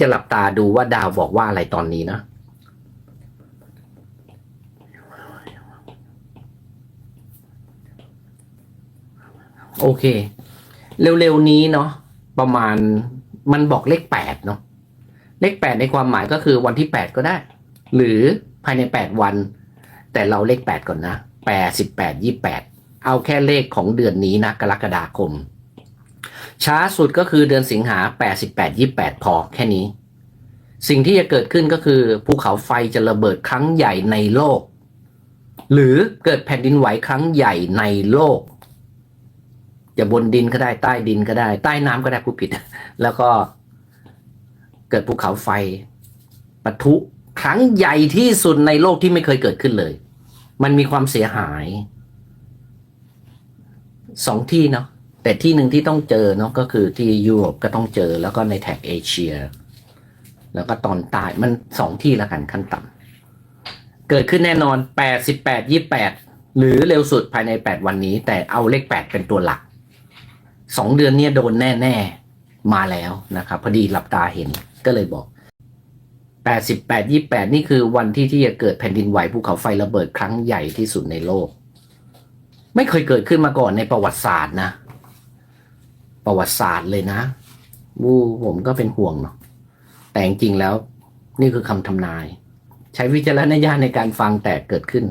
จะหลับตาดูว่าดาวบอกว่าอะไรตอนนี้นะ โอเค เร็วๆนี้เนาะประมาณมันบอกเลขแปดเนาะเลขแปดในความหมายก็คือวันที่แปดก็ได้ หรือภายในแปดวัน แต่เราเลขแปดก่อนนะแปดสิบแปดยี่แปดเอาแค่เลขของเดือนนี้นะ กรกฎาคม ช้าสุดก็คือเดือนสิงหาแปดสิบแปดยี่แปดพอแค่นี้ สิ่งที่จะเกิดขึ้นก็คือภูเขาไฟจะระเบิดครั้งใหญ่ในโลก หรือเกิดแผ่นดินไหวครั้งใหญ่ในโลก จะบนดินก็ได้ใต้ดินก็ได้ ใต้น้ำก็ได้ผู้ผิด แล้วก็เกิดภูเขาไฟปะทุครั้งใหญ่ที่สุดในโลกที่ไม่เคยเกิดขึ้นเลย มันมีความเสียหายสองที่เนาะ แต่ที่หนึ่งที่ต้องเจอเนาะก็คือที่ยุโรปก็ต้องเจอแล้วก็ในแถบเอเชีย แล้วก็ตอนใต้มันสองที่ละกันขั้นต่ำเกิดขึ้นแน่นอนแปดสิบแปดยี่แปดหรือเร็วสุดภายในแปดวันนี้ แต่เอาเลขแปดเป็นตัวหลักสองเดือนเนี่ยโดนแน่ๆมาแล้วนะครับพอดีหลับตาเห็นก็เลยบอกแปดสิบแปดยี่แปดนี่คือวันที่ที่จะเกิดแผ่นดินไหวภูเขาไฟระเบิดครั้งใหญ่ที่สุดในโลก ไม่เคยเกิดขึ้นมาก่อนในประวัติศาสตร์นะ ประวัติศาสตร์เลยนะวูผมก็เป็นห่วงเนาะแต่จริงแล้วนี่คือคำทำนาย ใช้วิจารณญาณในการฟังแต่เกิดขึ้น